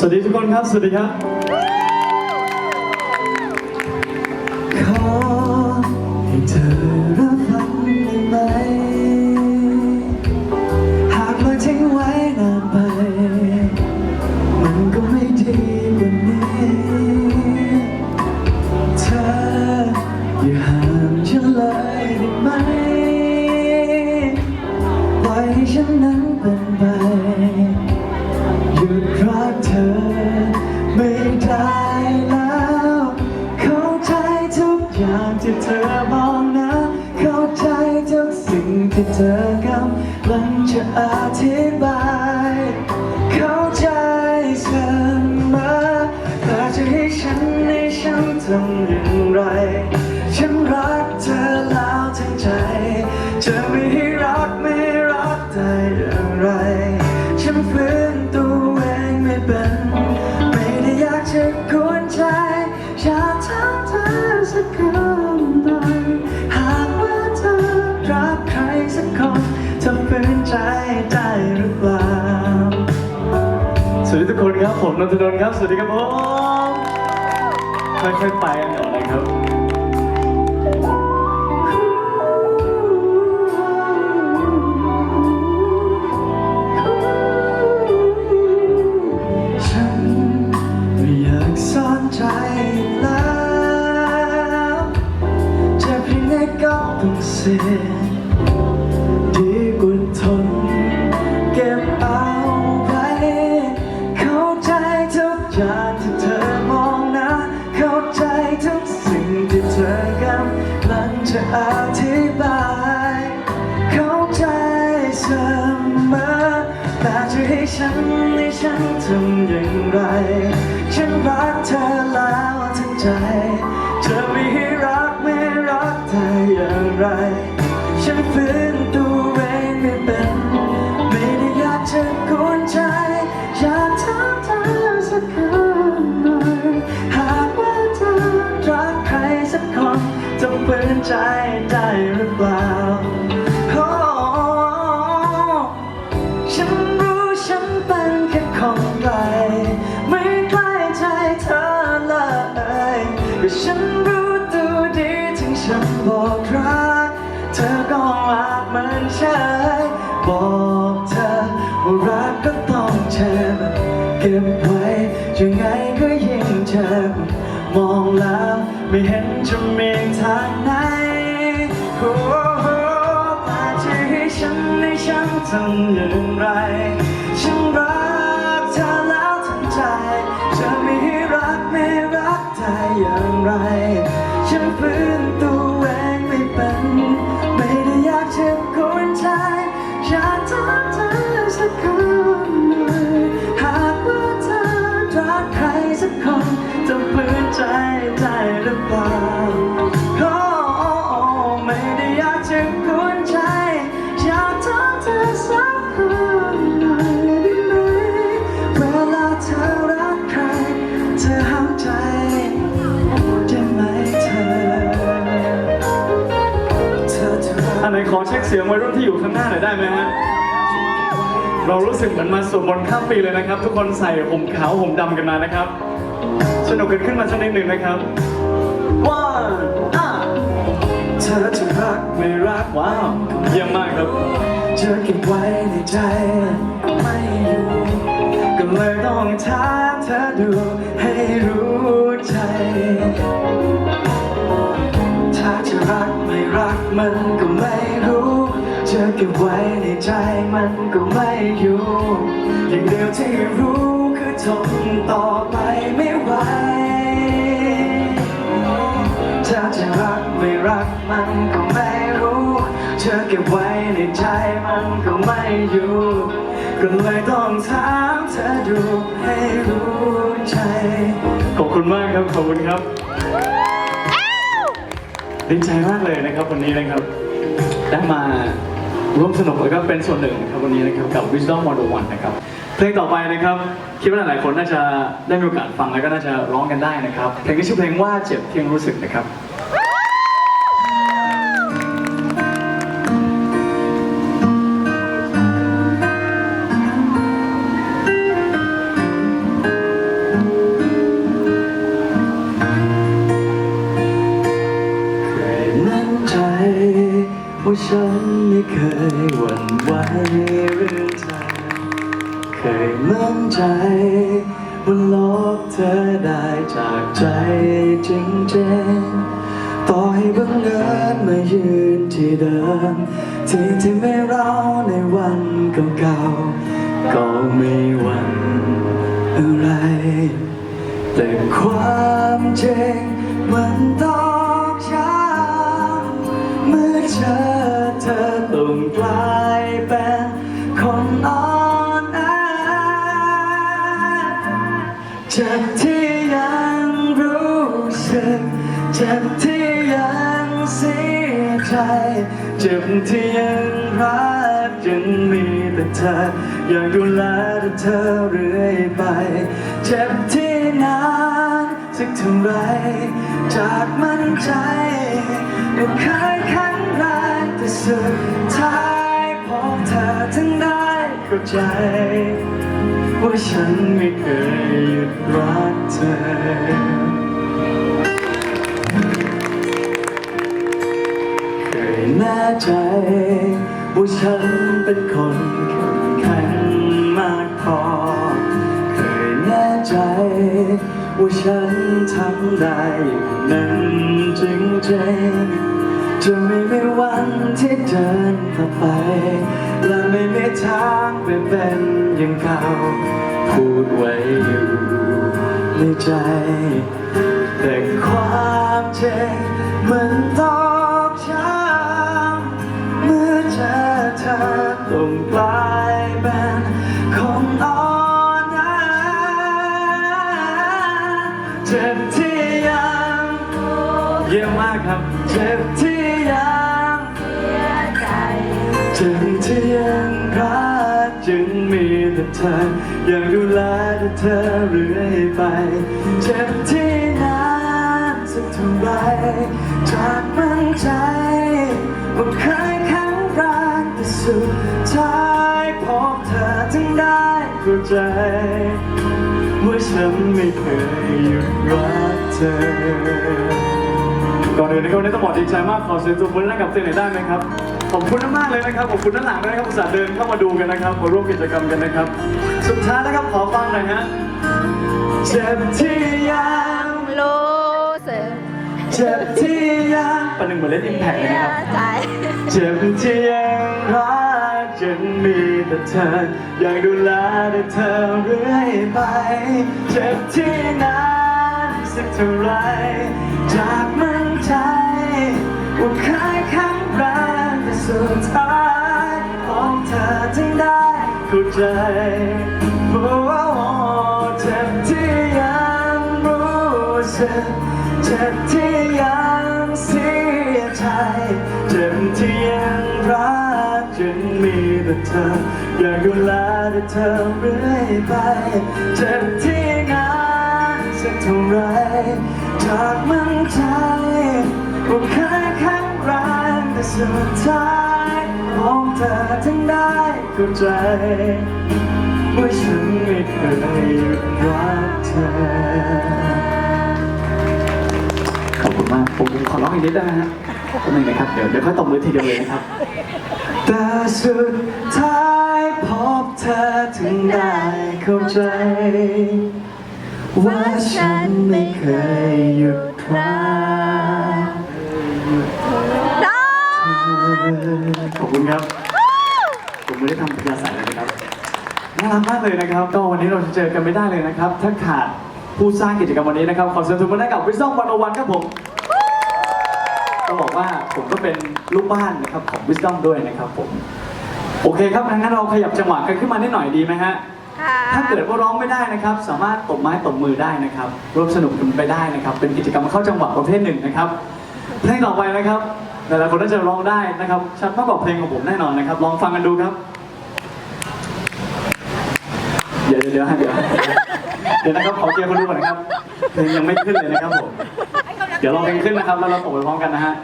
สวัสดีทุกคนครับ สวัสดีครับขอให้เธอรับฟังได้ไหม หากมาทิ้งไว้นานไป มันก็ไม่ดีกว่านี้ เธออย่าห้ามฉันเลยได้ไหมปล่อยให้ฉันนั้นเป็นไป ไม่รักไม่รักได้อย่างไร ฉันฝืนตัวเองไม่เป็น ไม่ได้อยากจะกวนใจอยากถามเธอสักคำหน่อยหากว่าเธอรักใครสักคนเธอฝืนใจได้หรือเปล่า สวัสดีทุกคนครับผมนนทนนท์ครับ สวัสดีครับผมค่อยๆไปกันก่อนนะ ฉันให้ฉันทำอย่างไร ฉันรักเธอแล้วทั้งใจจะไม่รักไม่รักเธออย่างไร ฉันฝืนตัวเองไม่เป็น ไม่ได้อยากจะกวนใจ อยากถามเธอสักคำหน่อยหากว่าเธอรักใครสักคนจะฝืนใจได้หรือเปล่า ก็ฉันรู้ตัวดีถึงฉันบอกรัก เธอก็อาจมันใช่บอกเธอว่ารักก็ต้องเจ็บเก็บไว้ยังไงก็ยิ่งเจ็บมองแล้วไม่เห็นจะมีทางไหนโอ้แต่จะให้ฉันให้ฉันทำอย่างไร เช็คเสียงวัยรุ่นที่อยู่ข้างหน้าหน่อยได้ไหมฮะ เรารู้สึกเหมือนมาสวดมนต์ข้ามปีเลยนะครับ ทุกคนใส่ห่มขาวห่มดำกันมานะครับ สนุกกันขึ้นมาสักนิดหนึ่งนะครับ one อะเธอจะรักไม่รักว้าวเยี่ยมมากครับเธอเก็บไว้ในใจก็ไม่อยู่ก็เลยต้องถามเธอดูให้รู้ใจถ้าจะ รักไม่รักมันก็ไม่รู้เธอเก็บไว้ในใจมันก็ไม่อยู่อย่างเดียวที่รู้คือทนต่อไปไม่ไหวถ้าจะรักไม่รักมันก็ไม่รู้ เธอเก็บไว้ในใจมันก็ไม่อยู่ก็เลยต้องถามเธอดูให้รู้ใจ ขอบคุณมากครับ ขอบคุณครับ ดีใจมากเลยนะครับวันนี้นะครับ ได้มาร่วมสนุกแล้วก็เป็นส่วนหนึ่งนะครับวันนี้นะครับกับ Wisdom 101นะครับเพลงต่อไปนะครับคิดว่าหลายๆคนน่าจะได้มีโอกาสฟังแล้วก็น่าจะร้องกันได้นะครับเพลงที่ชื่อเพลงว่าเจ็บที่ยังรู้สึกนะครับ ฉันไม่เคยหวั่นไหวเรื่องเธเคยมั่นใจบนโลกเธอได้จากใจจริงจริงต่อให้บังเอิญมายืนที่เดิม ที่ที่ไม่เราในวันเก่าๆก็ไม่หวั่นอะไร แต่ความจริงมันต้อง เมื่อเจอเธอต้องกลายเป็นคนอ่อนแอเจ็บที่ยังรู้สึกเจ็บที่ยังเสียใจเจ็บที่ยังรักยังมีแต่เธออยากดูแลเธอเรื่อยไป เจ็บที่นาน สักเท่าไร จากมั่นใจว่าเคยแข็งแรงแต่สุดท้ายพอเธอทั้งได้เข้าใจ ว่าฉันไม่เคยหยุดรักเธอเคยแน่ใจว่าฉันเป็นคน ว่าฉันทำได้อย่างนั้นจริงๆจะไม่มีวันที่เดินต่อไป และไม่มีทางไปเป็นอย่างเก่าพูดไว้อยู่ในใจ แต่ความจริงมันต้อง เธอเรื่อยไป เจ็บที่นานสักเท่าไรจากมันใจว่าเคยแข็งแรงแต่สุดท้ายพบเธอจึงได้เข้าใจ ว่าฉันไม่เคยหยุดรักเธอ ก่อนอื่นนะครับวันนี้ต้องบอกดีใจมากขอเสียงตัวมือให้กับเต้นหน่อยได้ไหมครับ ขอบคุณมากๆเลยนะครับ ขอบคุณด้านหลังด้วยนะครับอุตส่าห์เดินเข้ามาดูกันนะครับมาร่วมกิจกรรมกันนะครับ สุดท้ายนะครับขอฟังหน่อยฮะเจ็บที่ยังรู้สึกเจ็บที่ยังประหนึ่งเหมือนเล่นอิมแพคเลยนะครับใจเจ็บที่ยังรักฉันมีแต่เธออยากดูแลแต่เธอเรื่อยไปเจ็บที่นานสักเท่าไรจากมั่นใจว่าเคยแข็งแรงแต่สุดท้ายของเธอจึงได้ เข้าใจโอ้เจ็บที่ยังรู้สึกเจ็บที่ยังเสียใจเจ็บที่ยังรักจนมีแต่เธออยากดูแลแต่เธอเรื่อยไปเจ็บที่นานสักเท่าไรจากมั่นใจว่าเคยแข็งแรงแต่สุดท้ายมอ เธอทั้งได้เข้าใจ ว่าฉันไม่เคยหยุดรักเธอ ขอบคุณมากผมขอร้องอีกนิดได้ไหมฮะคนหนึ่งนะครับ เดี๋ยวเดี๋ยวค่อยตบมือทีเดียวเลยนะครับ แต่สุดท้ายพบเธอถึงได้เข้าใจ ว่าฉันไม่เคยหยุดรัก อบคุณครับ ผมไม่ได้ทำพยาสายเลยนะครับ น่ารักมากเลยนะครับ ก็วันนี้เราจะเจอกันไม่ได้เลยนะครับ ถ้าขาดผู้สร้างกิจกรรมวันนี้นะครับ ขอเชิญทุกคนได้กับ Wisdom 101ครับผมต้องบอกว่าผมก็เป็นลูกบ้านนะครับของ Wisdom ด้วยนะครับผม โอเคครับงั้นเราขยับจังหวะกันขึ้นมานิดหน่อยดีไหมฮะค่ะถ้าเกิดว่าร้องไม่ได้นะครับ สามารถตบไม้ตบมือได้นะครับร่วมสนุกกันไปได้นะครับ เป็นกิจกรรมเข้าจังหวะประเภทหนึ่งนะครับเพลงต่อไปนะครับ หลายๆคนน่าจะร้องได้นะครับ ชัดมากกว่าเพลงของผมแน่นอนนะครับ ลองฟังกันดูครับ เดี๋ยวเดี๋ยวเดี๋ยวเดี๋ยวเดี๋ยวนะครับขอเกียร์คนดูก่อนนะครับเพลงยังไม่ขึ้นเลยนะครับผม เดี๋ยวรอเพลงขึ้นนะครับ แล้วเราตบไปพร้อมกันนะฮะ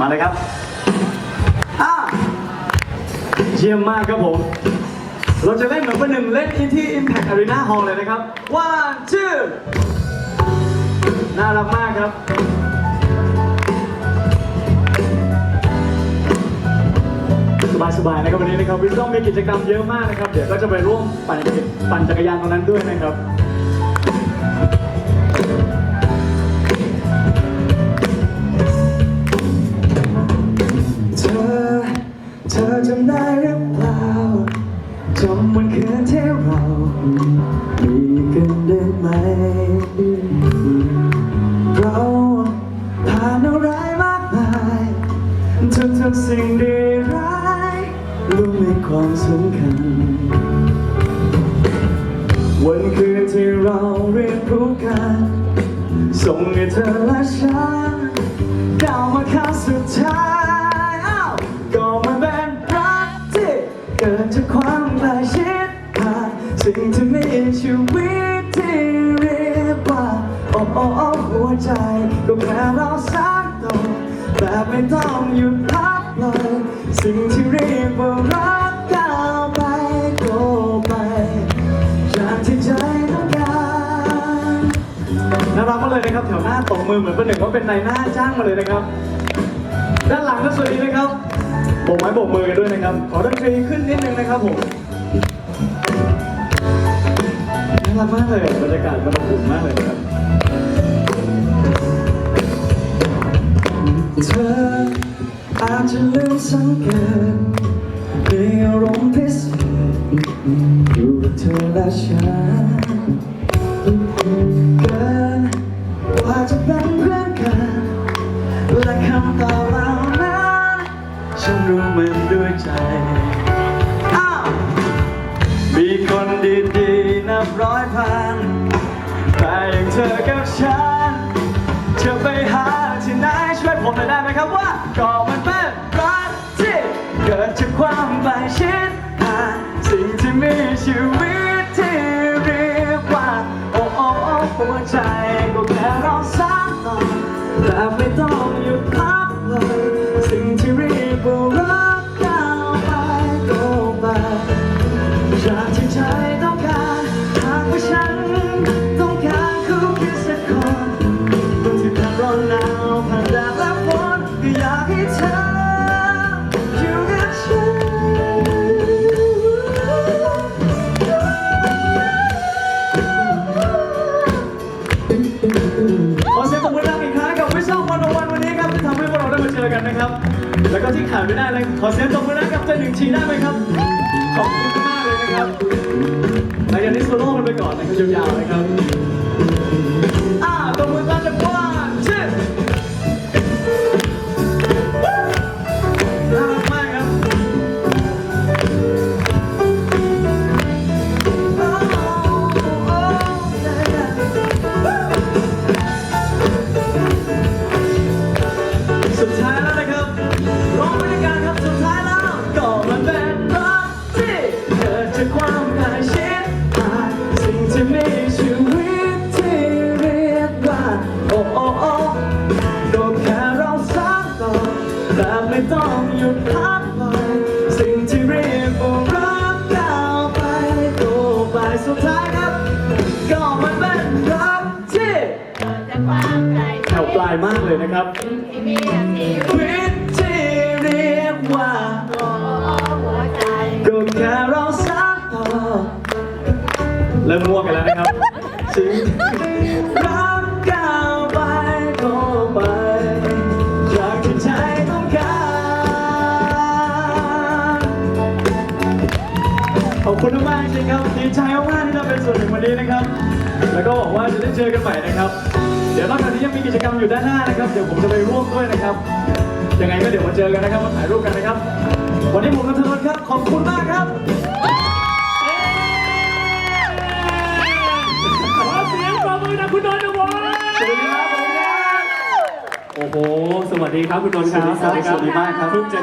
มาเลยครับอ่าเยี่ยมมากครับผม เราจะเล่นเหมือนประหนึ่งเล่นที่ Impact Arena Hall เลยนะครับ one two น่ารักมากครับ สบายๆนะครับวันนี้นะครับวิลต้องมีกิจกรรมเยอะมากนะครับ เดี๋ยวก็จะไปร่วมปั่นจักรปั่นจักรยานตรงนั้นด้วยนะครับเธอเธอจำได้หรือเปล่าจำวันคืนที่เรามีกันได้ไหม เราผ่านอะไรมากมายทุกๆสิ่งดีร้าย ล้วนมีความสำคัญ วันคืนที่เราเรียนรู้กัน ส่งให้เธอและฉันก้าวมาขั้นสุดท้ายอ้าก็มันเป็นรักที่เกิดจากความใกล้ชิดผ่านสิ่งที่มีชีวิตที่เรียกว่าโอ้โอ้หัวใจก็แค่เราสร้างต่อแบบไม่ต้องหยุดพักเลย สิ่งที่เรียกว่ารักก้าวไปก็ไปอยางที่ใจต้องการน่ารักมากเลยนะครับแถวหน้าตบมือเหมือนเป็นหนึ่งว่าเป็นนายหน้าจ้างมาเลยนะครับ ด้านหลังก็สวัสดีนะครับโบกไม้โบกมือกันด้วยนะครับ ขอดนตรีขึ้นนิดนึงนะครับผมน่ารักมากเลยบรรยากาศมันอบอุ่นมากเลยนะครับ จะลืมสังเกตมีอารมณ์พิเศษอยู่กับเธอและฉันเกินกว่าจะเป็นเพื่อนกันและคำตอบเหล่านั้นฉันรู้มันด้วยใจมีคนดีๆนับร้อยพันแต่อย่างเธอกับฉัน จะไปหาที่ไหนช่วยผมหน่อยได้ไหมครับว่าก็มันเป็นรักที่เกิดจากความใกล้ชิดผ่านสิ่งที่มีชีวิตที่เรียกว่า โอ้โอ้โอ้หัวใจ กันนะครับ แล้วก็ที่ขาดไม่ได้เลยขอเสียงปรบมือดังกับจะหนึ่งชีได้ไหมครับ ขอบคุณมากเลยนะครับหลังจานี้โซโล่กันไปก่อนนะครับยาวๆนะครับ สุดท้ายครับ ก็มันเป็นรักที่จะความใจแถวปลายมากเลยนะครับ ที่มีชีชีวิตที่เรียกว่าวิตหัวใจก็แค่เราสร้างต่อเริ่มม่วงกันแล้วนะครับสิ่ง อบคุณมากๆจริงครับดีใจมากๆที่เราเป็นส่วนหนึ่งวันนี้นะครับ แล้วก็หวังว่าจะได้เจอกันใหม่นะครับ เดี๋ยวนอกจากนี้ยังมีกิจกรรมอยู่ด้านหน้านะครับ เดี๋ยวผมจะไปร่วมด้วยนะครับ ยังไงก็เดี๋ยวมาเจอกันนะครับมาถ่ายรูปกันนะครับ วันนี้ผมกับธนนท์ครับ ขอบคุณมากครับขอเสียงปรบมือนะคุณนนท์นะวะสวัสดีครับผมครับโอ้โห สวัสดีครับคุณนนท์ครับสวัสดีครับสวัสดีมากครับเพิ่งจะ